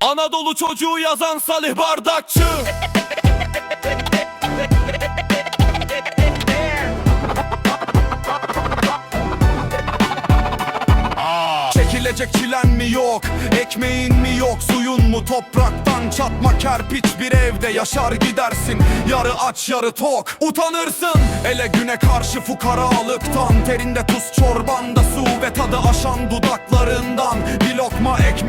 Anadolu çocuğu yazan Salih Bardakçı. Çekilecek çilen mi yok? Ekmeğin mi yok? Suyun mu? Topraktan Çatma kerpiç bir evde Yaşar gidersin. Yarı aç yarı tok. Utanırsın. Ele güne karşı fukaralıktan Terinde tuz çorbanda su Ve tadı aşan dudaklarından Bir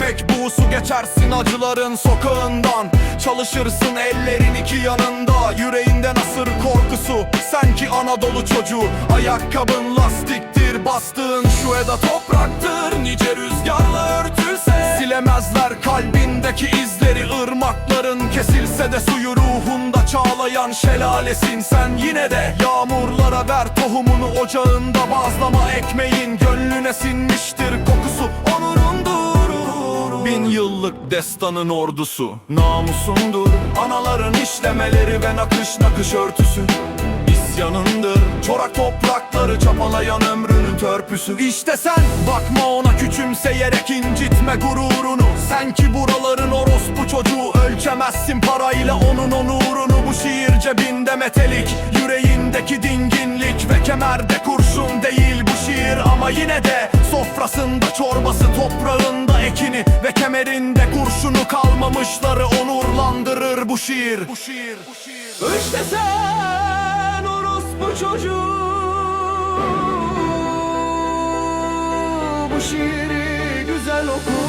lokma ekmek buğusu Geçersin acıların sokağından. Çalışırsın ellerin iki yanında. Yüreğinden asır korkusu. Sen ki Anadolu çocuğu. Ayakkabın lastiktir Bastığın şu eda topraktır. Nice rüzgarla örtülse. Silemezler kalbindeki izleri. Irmakların kesilse de Suyu ruhunda çağlayan şelalesin. Sen yine de yağmurlara ver tohumunu Ocağında bazlama. Ekmeğin Gönlüne sinmiştir kokusu. Bin yıllık destanın ordusu. Namusundur Anaların işlemeleri ve nakış nakış örtüsü. İsyanındır Çorak toprakları çapalayan ömrünün törpüsü. İşte sen bakma ona küçümseyerek incitme gururunu. Sen ki buraların orospu çocuğu Ölçemezsin parayla onun onurunu. Bu şiir cebinde metelik Yüreğindeki dinginlik ve kemerde kurşun değil bu şiir. Ama yine de sofrasında çorbası toprağında ekini Ve kemerinde kurşunu kalmamışları onurlandırır bu şiir. Bu şiir, bu şiir. İşte sen orospu çocuğu. Bu şiiri güzel oku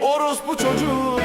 Orospu çocuğu